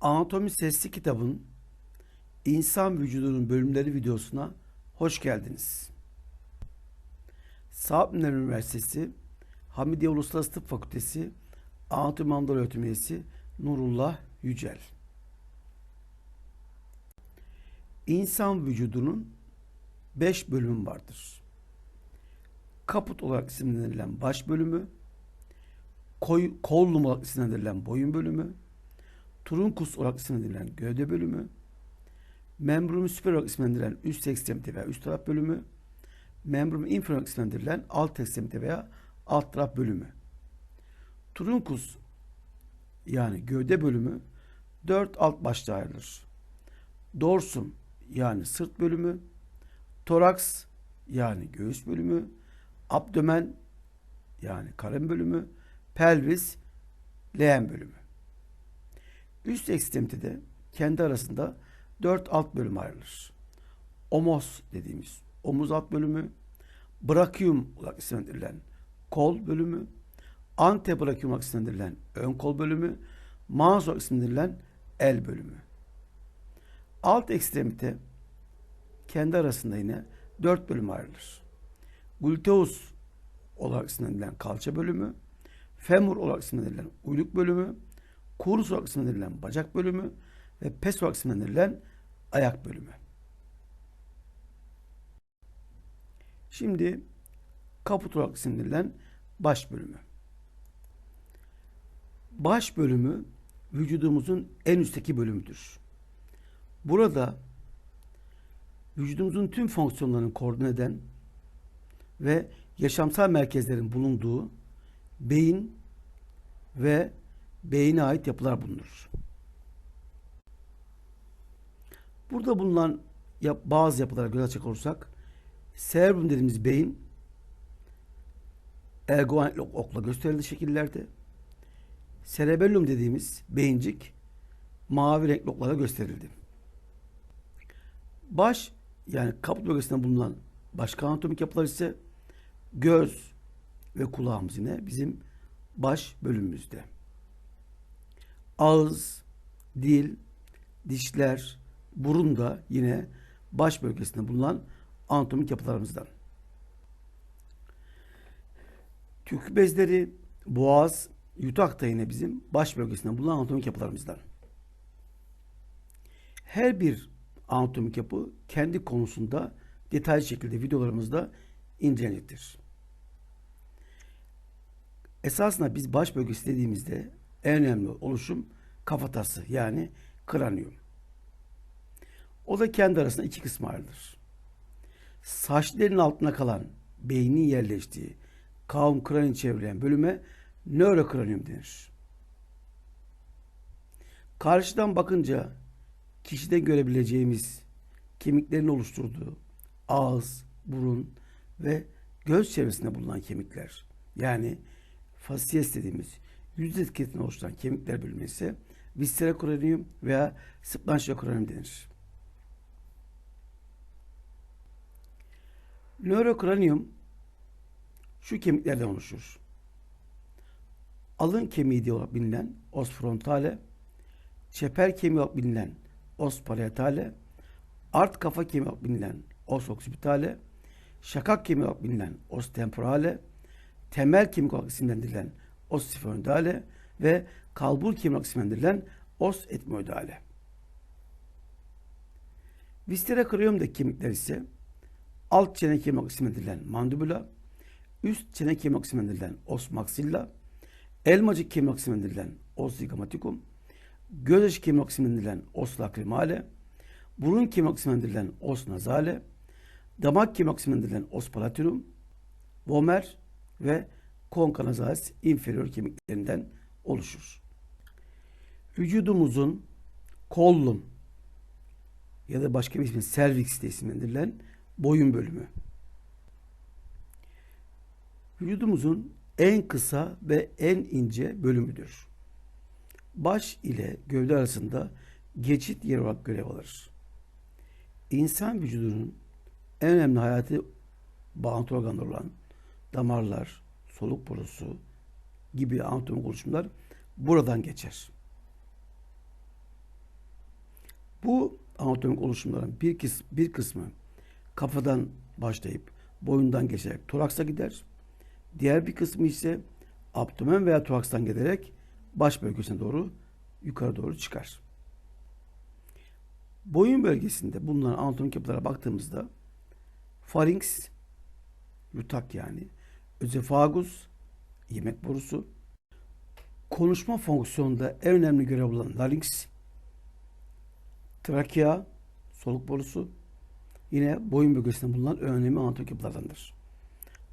Anatomi Sesli Kitabın İnsan Vücudunun Bölümleri videosuna hoş geldiniz. Bilimleri Üniversitesi Hamidiye Uluslararası Tıp Fakültesi Anatomi Öğretim Üyesi Nurullah Yücel. İnsan vücudunun 5 bölümü vardır. Kaput olarak isimlendirilen baş bölümü, koy, kollum olarak isimlendirilen boyun bölümü, Trunkus olarak isimlendirilen gövde bölümü, membrum süper olarak isimlendirilen üst ekstremite veya üst taraf bölümü, membrum inferior olarak isimlendirilen alt ekstremite veya alt taraf bölümü. Trunkus yani gövde bölümü dört alt başlığa ayrılır. Dorsum yani sırt bölümü, toraks yani göğüs bölümü, abdomen yani karın bölümü, pelvis leğen bölümü. Üst ekstremitede kendi arasında dört alt bölüm ayrılır. Omos dediğimiz omuz alt bölümü, brachium olarak isimlendirilen kol bölümü, antebrachium olarak isimlendirilen ön kol bölümü, olarak isimlendirilen el bölümü. Alt ekstremite kendi arasında yine dört bölüm ayrılır. Gluteus olarak isimlendirilen kalça bölümü, femur olarak isimlendirilen uyluk bölümü, kurus olarak isimlendirilen bacak bölümü ve pes olarak isimlendirilen ayak bölümü. Şimdi kaput olarak isimlendirilen baş bölümü. Baş bölümü vücudumuzun en üstteki bölümüdür. Burada vücudumuzun tüm fonksiyonlarını koordine eden ve yaşamsal merkezlerin bulunduğu beyin ve beyine ait yapılar bulunur. Burada bulunan yap, bazı yapılara göz açacak olursak cerebrum dediğimiz beyin ergoan okla gösterildi şekillerde. Cerebellum dediğimiz beyincik mavi renkli oklara gösterildi. Baş yani kaput bölgesinde bulunan başka anatomik yapılar ise göz ve kulağımız yine bizim baş bölümümüzde. Ağız, dil, dişler, burun da yine baş bölgesinde bulunan anatomik yapılarımızdan. Tükürük bezleri, boğaz, yutak da yine bizim baş bölgesinde bulunan anatomik yapılarımızdan. Her bir anatomik yapı kendi konusunda detaylı şekilde videolarımızda incelenecektir. Esasında biz baş bölgesi dediğimizde en önemli oluşum kafatası yani kranium. O da kendi arasında iki kısma ayrılır. Saçların altına kalan beynin yerleştiği kaum kranium çevrilen bölüme nörokranium denir. Karşıdan bakınca kişide görebileceğimiz kemiklerin oluşturduğu ağız, burun ve göz çevresinde bulunan kemikler yani fasiyes dediğimiz yüz etiketini oluşturan kemikler bölümü ise viscera cranium veya splanchia cranium denir. Nörokranium şu kemiklerden oluşur. Alın kemiği diye bilinen os frontale, çeper kemiği olarak bilinen os parietale, art kafa kemiği olarak bilinen os occipitale, şakak kemiği olarak bilinen os temporale, temel kemik olarak isimlendirilen os sifönidale ve kalbur kemik olarak isimlendirilen os etmoidale. Viscera cranium'daki kemikler ise alt çene olarak isimlendirilen mandibula, üst çene olarak isimlendirilen os maxilla, elmacık olarak isimlendirilen os zigamaticum, göz kemiği olarak isimlendirilen os lacrimale, burun olarak isimlendirilen os nasale, damak olarak isimlendirilen os palatinum, vomer ve concha nasalis inferior kemiklerinden oluşur. Vücudumuzun kollum ya da başka bir ismi cervix diye isimlendirilen boyun bölümü. Vücudumuzun en kısa ve en ince bölümüdür. Baş ile gövde arasında geçit yer olarak görev alır. İnsan vücudunun en önemli hayatı bağlantı organları olan damarlar, soluk borusu gibi anatomik oluşumlar buradan geçer. Bu anatomik oluşumların bir, kıs bir kısmı kafadan başlayıp boyundan geçerek toraksa gider. Diğer bir kısmı ise abdomen veya torakstan gelerek baş bölgesine doğru yukarı doğru çıkar. Boyun bölgesinde bulunan anatomik yapılara baktığımızda farinks, yutak yani, özefagus, yemek borusu, konuşma fonksiyonunda en önemli görev olan larynx, trakea, soluk borusu, yine boyun bölgesinde bulunan önemli anatomik yapılardandır.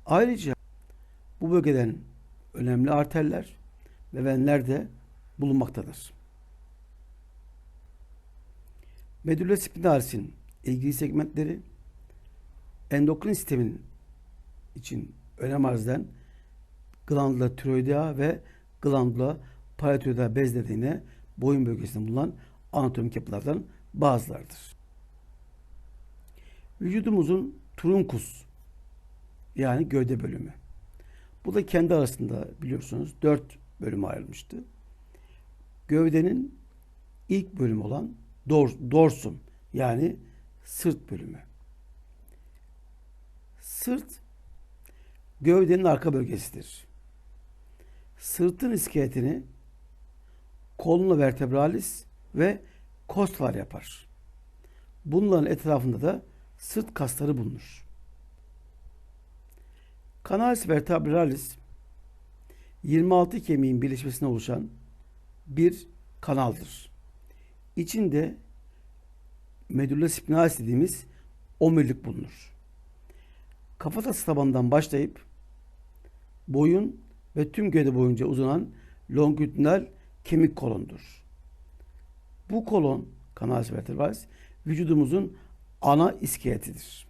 Ayrıca bu bölgeden önemli arterler ve venler de bulunmaktadır. Medulla spinaris'in ilgili segmentleri endokrin sistemin için önem arz eden glandula tiroidea ve glandula paratiroidea bezlerine boyun bölgesinde bulunan anatomik yapılardan bazılardır. Vücudumuzun trunkus yani gövde bölümü. Bu da kendi arasında biliyorsunuz dört bölüme ayrılmıştı. Gövdenin ilk bölümü olan dor, dorsum yani sırt bölümü. Sırt gövdenin arka bölgesidir. Sırtın iskeletini koluna vertebralis ve kostlar yapar. Bunların etrafında da sırt kasları bulunur. Canalis vertebralis 26 kemiğin birleşmesine oluşan bir kanaldır. İçinde medulla spinalis dediğimiz omurilik bulunur. Kafatası tabanından başlayıp boyun ve tüm gövde boyunca uzanan longitudinal kemik kolondur. Bu kolon, canalis vertebralis, vücudumuzun ana iskeletidir.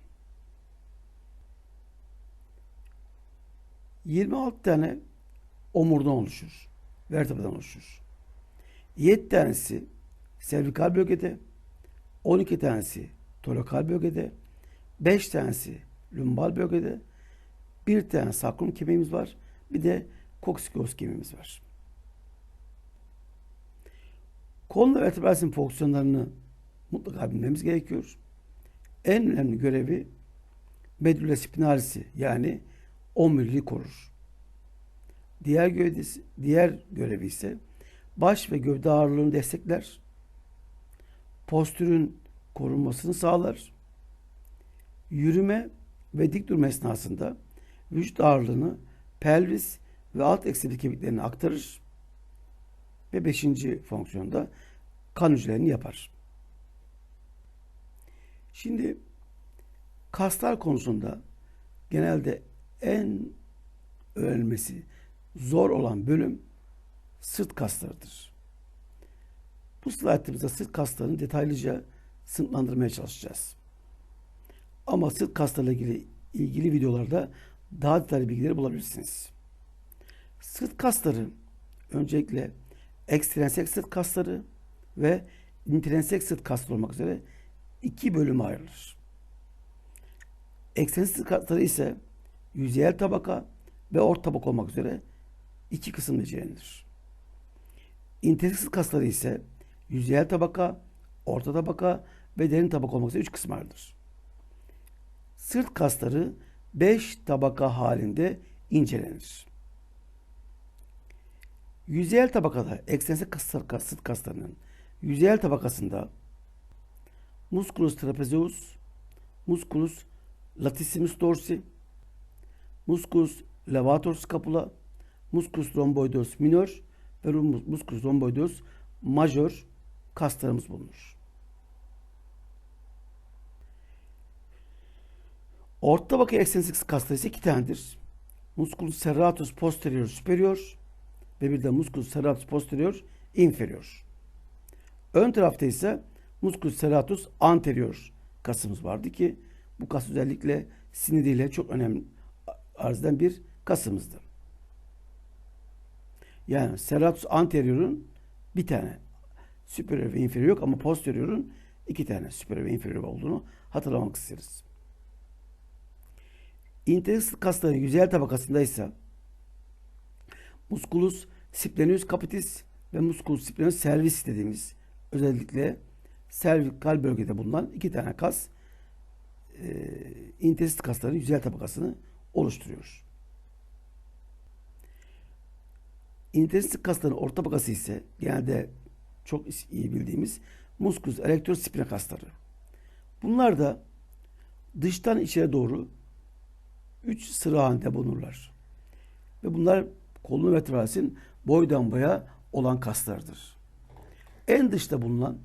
26 tane omurdan oluşur. Vertebradan oluşur. 7 tanesi servikal bölgede, 12 tanesi torakal bölgede, 5 tanesi lumbal bölgede, bir tane sakrum kemiğimiz var, bir de koksikos kemiğimiz var. Kolun vertebralisin fonksiyonlarını mutlaka bilmemiz gerekiyor. En önemli görevi medulla spinalisi yani omuriliği korur. Diğer gövdesi, diğer görevi ise baş ve gövde ağırlığını destekler. Postürün korunmasını sağlar. Yürüme ve dik durma esnasında vücut ağırlığını pelvis ve alt ekselik kemiklerine aktarır. Ve beşinci fonksiyonda kan hücrelerini yapar. Şimdi kaslar konusunda genelde en öğrenilmesi zor olan bölüm sırt kaslarıdır. Bu slaytımızda sırt kaslarını detaylıca sınıflandırmaya çalışacağız. Ama sırt kaslarıyla ilgili ilgili videolarda daha detaylı bilgileri bulabilirsiniz. Sırt kasları öncelikle ekstrensek sırt kasları ve intrinsek sırt kasları olmak üzere iki bölüme ayrılır. Ekstrensek sırt kasları ise yüzeyel tabaka ve ort tabaka olmak üzere iki kısımda incelenir. İntrinsek sırt kasları ise yüzeyel tabaka, orta tabaka ve derin tabaka olmak üzere üç kısım ayrılır. Sırt kasları beş tabaka halinde incelenir. Yüzeyel tabakada ekstensik kaslar, sırt kaslarının yüzeyel tabakasında musculus trapezeus, musculus latissimus dorsi, musculus levator scapula, musculus rhomboideus minor ve musculus rhomboideus major kaslarımız bulunur. Orta tabaka ekstensik kasları ise iki tanedir. Musculus serratus posterior superior ve bir de musculus serratus posterior inferior. Ön tarafta ise musculus serratus anterior kasımız vardı ki bu kas özellikle siniriyle çok önemli arz eden bir kasımızdı. Yani serratus anterior'un bir tane superior ve inferior yok ama posterior'un iki tane superior ve inferior olduğunu hatırlamak isteriz. İnterior kasların yüzeyel tabakasında ise musculus splenius capitis ve musculus splenius cervis dediğimiz özellikle servikal bölgede bulunan iki tane kas e, interstisit kasların yüzey tabakasını oluşturuyor. İnterstisit kasların orta tabakası ise genelde çok iyi bildiğimiz muskus elektrospina kasları. Bunlar da dıştan içeri doğru 3 sıra halinde bulunurlar. Ve bunlar kolun vertebralsin boydan boya olan kaslardır. En dışta bulunan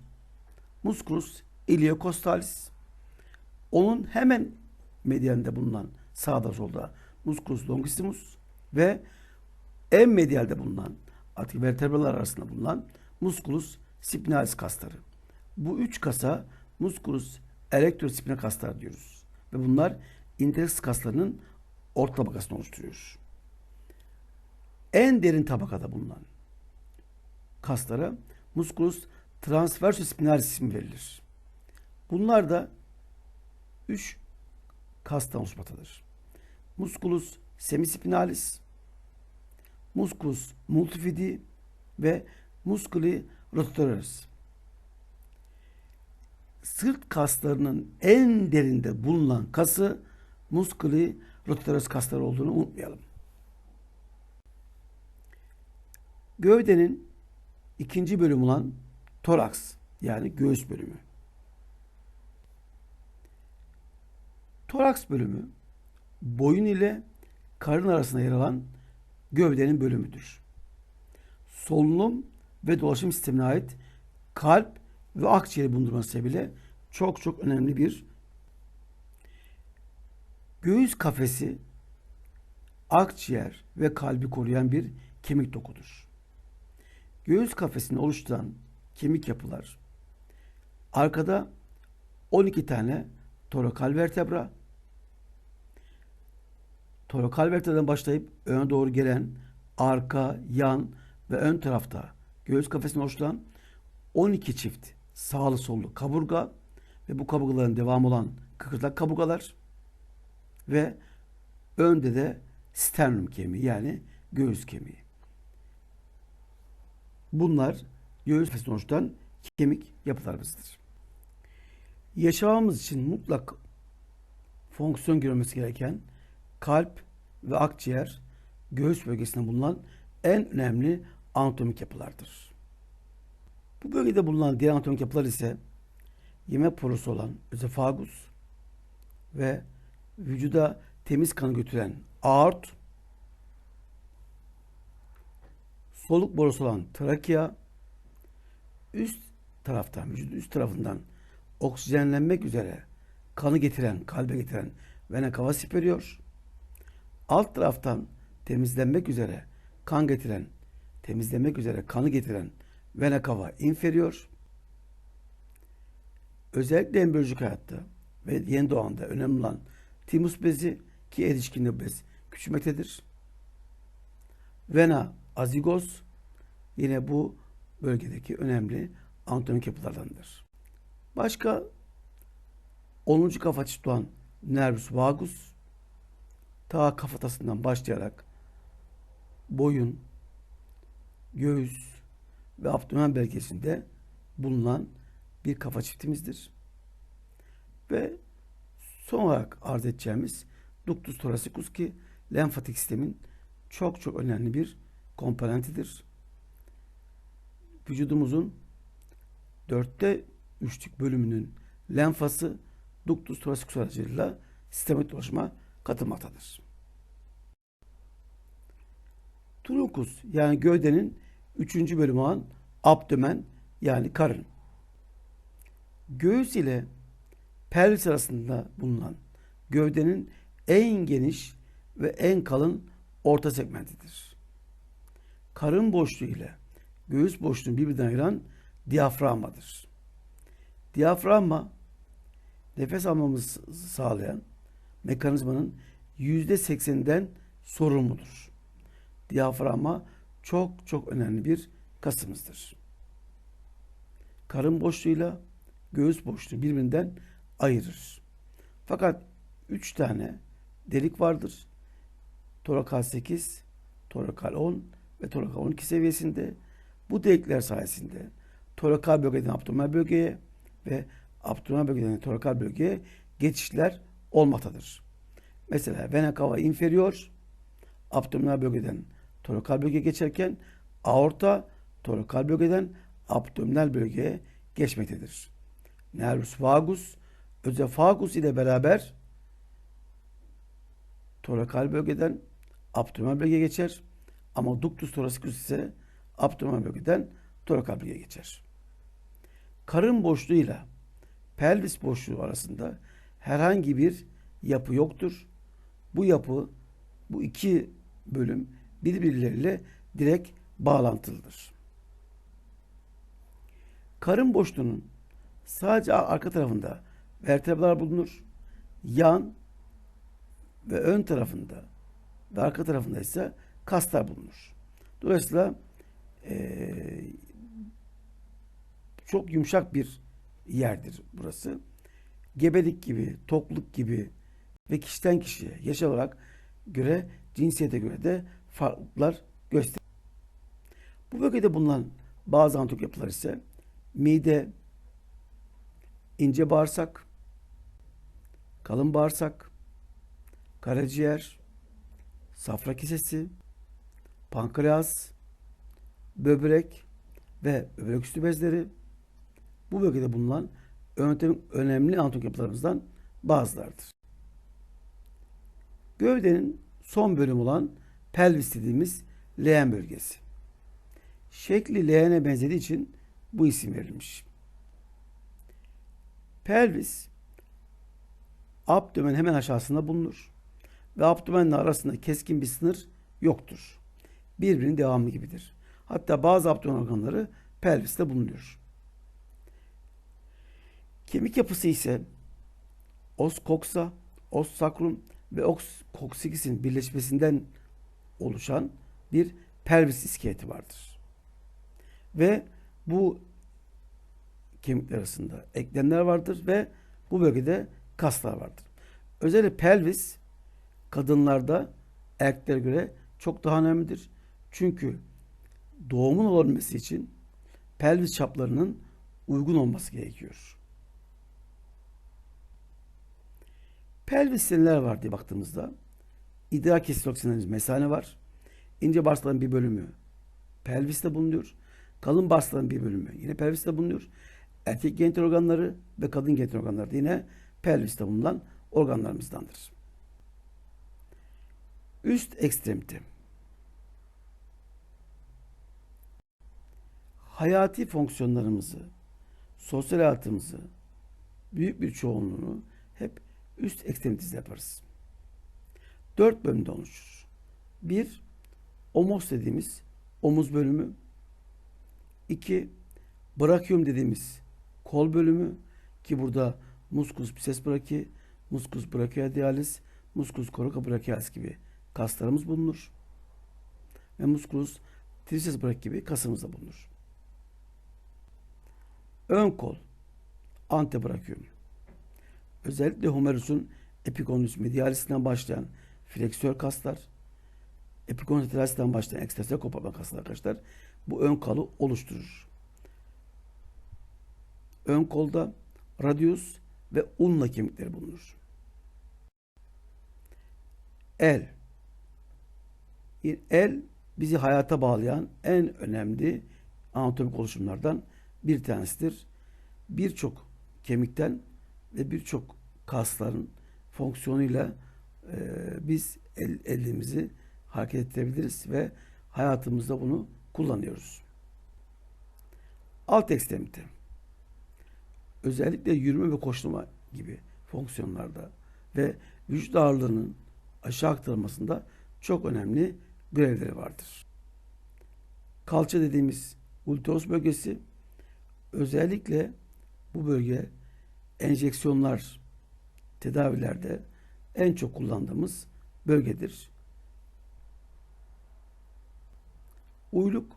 musculus iliocostalis. Onun hemen medialinde bulunan sağda solda musculus longissimus ve en medialde bulunan artık vertebralar arasında bulunan musculus spinalis kasları. Bu üç kasa musculus elektrospina kaslar diyoruz. Ve bunlar interstitis kaslarının orta tabakasını oluşturuyor. En derin tabakada bulunan kaslara musculus transversus spinalis ismi verilir. Bunlar da üç kastan oluşmaktadır. Musculus semispinalis, musculus multifidi ve musculi rotatoris. Sırt kaslarının en derinde bulunan kası musculi rotatoris kasları olduğunu unutmayalım. Gövdenin ikinci bölümü olan toraks yani göğüs bölümü. Toraks bölümü boyun ile karın arasında yer alan gövdenin bölümüdür. Solunum ve dolaşım sistemine ait kalp ve akciğeri bulundurması sebebiyle çok çok önemli bir göğüs kafesi akciğer ve kalbi koruyan bir kemik dokudur. Göğüs kafesini oluşturan kemik yapılar. Arkada 12 tane torakal vertebra. Torakal vertebradan başlayıp öne doğru gelen arka, yan ve ön tarafta göğüs kafesini oluşturan 12 çift sağlı sollu kaburga ve bu kaburgaların devamı olan kıkırdak kaburgalar ve önde de sternum kemiği yani göğüs kemiği. Bunlar göğüs kafesini oluşturan kemik yapılarımızdır. Yaşamamız için mutlak fonksiyon görmesi gereken kalp ve akciğer göğüs bölgesinde bulunan en önemli anatomik yapılardır. Bu bölgede bulunan diğer anatomik yapılar ise yemek borusu olan özofagus ve vücuda temiz kanı götüren aort, soluk borusu olan trakea, üst taraftan, vücudun üst tarafından oksijenlenmek üzere kanı getiren, kalbe getiren vena cava superior, alt taraftan temizlenmek üzere kan getiren, temizlemek üzere kanı getiren vena cava inferior, özellikle embriyolojik hayatta ve yeni doğanda önemli olan timus bezi ki erişkinde bez küçülmektedir. Vena azigos yine bu bölgedeki önemli anatomik yapılardandır. Başka 10. kafa çift olan nervus vagus ta kafatasından başlayarak boyun, göğüs ve abdomen bölgesinde bulunan bir kafa çiftimizdir. Ve son olarak arz edeceğimiz ductus thoracicus ki lenfatik sistemin çok çok önemli bir komponentidir. Vücudumuzun dörtte üçlük bölümünün lenfası ductus thoracicus aracılığıyla sisteme dolaşıma katılmaktadır. Trunkus yani gövdenin üçüncü bölümü olan abdomen yani karın. Göğüs ile pelvis arasında bulunan gövdenin en geniş ve en kalın orta segmentidir. Karın boşluğu ile göğüs boşluğunu birbirinden ayıran diyaframmadır. Diyaframma nefes almamızı sağlayan mekanizmanın yüzde sekseninden sorumludur. Diyaframma çok çok önemli bir kasımızdır. Karın boşluğuyla göğüs boşluğu birbirinden ayırır. Fakat üç tane delik vardır. Torakal 8, torakal 10 ve torakal 12 seviyesinde bu delikler sayesinde torakal bölgeden abdomen bölgeye ve abdominal bölgeden torakal bölgeye geçişler olmaktadır. Mesela vena cava inferior abdominal bölgeden torakal bölgeye geçerken aorta torakal bölgeden abdominal bölgeye geçmektedir. Nervus vagus özefagus ile beraber torakal bölgeden abdominal bölgeye geçer. Ama ductus thoracicus ise abdominal bölgeden torakal bölgeye geçer. Karın boşluğuyla pelvis boşluğu arasında herhangi bir yapı yoktur. Bu yapı, bu iki bölüm birbirleriyle direkt bağlantılıdır. Karın boşluğunun sadece arka tarafında vertebralar bulunur. Yan ve ön tarafında ve arka tarafında ise kaslar bulunur. Dolayısıyla eee, çok yumuşak bir yerdir burası. Gebelik gibi, tokluk gibi ve kişiden kişiye yaş olarak göre, cinsiyete göre de farklılıklar gösterir. Bu bölgede bulunan bazı anatomik yapılar ise mide, ince bağırsak, kalın bağırsak, karaciğer, safra kesesi, pankreas, böbrek ve böbrek üstü bezleri bu bölgede bulunan önemli, anatomik yapılarımızdan bazılarıdır. Gövdenin son bölümü olan pelvis dediğimiz leğen bölgesi. Şekli leğene benzediği için bu isim verilmiş. Pelvis abdomen hemen aşağısında bulunur ve abdomenle arasında keskin bir sınır yoktur. Birbirinin devamı gibidir. Hatta bazı abdomen organları pelviste bulunuyor. Kemik yapısı ise os coxa, os sacrum ve os coccygis'in birleşmesinden oluşan bir pelvis iskeleti vardır. Ve bu kemikler arasında eklemler vardır ve bu bölgede kaslar vardır. Özellikle pelvis kadınlarda erkeklere göre çok daha önemlidir. Çünkü doğumun olabilmesi için pelvis çaplarının uygun olması gerekiyor. Pelviste neler var diye baktığımızda idrar kesitoksiniz mesane var. İnce bağırsakların bir bölümü pelviste bulunuyor. Kalın bağırsakların bir bölümü yine pelviste bulunuyor. Erkek genital organları ve kadın genital organları yine pelviste bulunan organlarımızdandır. Üst ekstremite. Hayati fonksiyonlarımızı, sosyal hayatımızı, büyük bir çoğunluğunu hep üst ekstremitizde yaparız. Dört bölümde oluşur. Bir, omos dediğimiz omuz bölümü. İki, brachium dediğimiz kol bölümü ki burada muscus biceps brachii, muscus brachiodialis, muscus coracobrachialis gibi kaslarımız bulunur. Ve musculus triceps brachii gibi kasımız da bulunur. Ön kol antebrachium. Özellikle humerus'un epiconus medialis'inden başlayan fleksör kaslar, epiconus lateralis'inden başlayan ekstensör koparma kaslar arkadaşlar bu ön kolu oluşturur. Ön kolda radius ve ulna kemikleri bulunur. El. El bizi hayata bağlayan en önemli anatomik oluşumlardan bir tanesidir. Birçok kemikten ve birçok kasların fonksiyonuyla e, biz el, elimizi hareket ettirebiliriz ve hayatımızda bunu kullanıyoruz. Alt ekstremite. Özellikle yürüme ve koşturma gibi fonksiyonlarda ve vücut ağırlığının aşağı aktarılmasında çok önemli görevleri vardır. Kalça dediğimiz ulteros bölgesi özellikle bu bölge enjeksiyonlar tedavilerde en çok kullandığımız bölgedir. Uyluk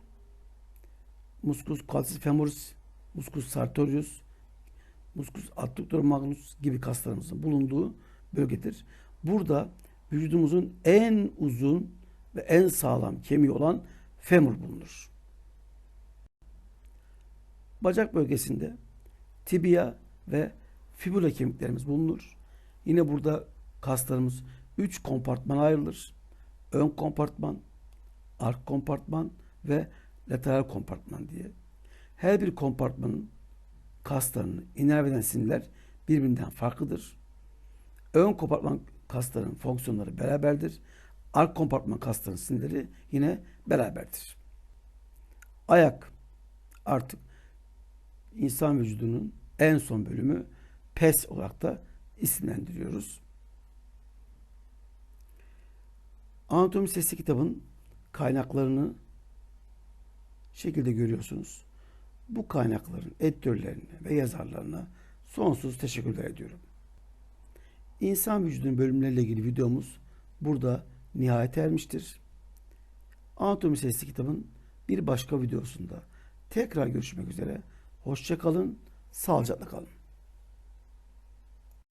muscus calcis femoris, muscus sartorius, muscus adductor magnus gibi kaslarımızın bulunduğu bölgedir. Burada vücudumuzun en uzun ve en sağlam kemiği olan femur bulunur. Bacak bölgesinde tibia ve fibula kemiklerimiz bulunur. Yine burada kaslarımız 3 kompartmana ayrılır. Ön kompartman, ark kompartman ve lateral kompartman diye. Her bir kompartmanın kaslarını inerve eden sinirler birbirinden farklıdır. Ön kompartman kasların fonksiyonları beraberdir. Ark kompartman kasların sinirleri yine beraberdir. Ayak artık insan vücudunun en son bölümü pes olarak da isimlendiriyoruz. Anatomi Sesi kitabın kaynaklarını şekilde görüyorsunuz. Bu kaynakların editörlerine ve yazarlarına sonsuz teşekkürler ediyorum. İnsan vücudunun bölümleriyle ilgili videomuz burada nihayete ermiştir. Anatomi Sesi kitabın bir başka videosunda tekrar görüşmek üzere. Hoşça kalın, sağlıcakla kalın.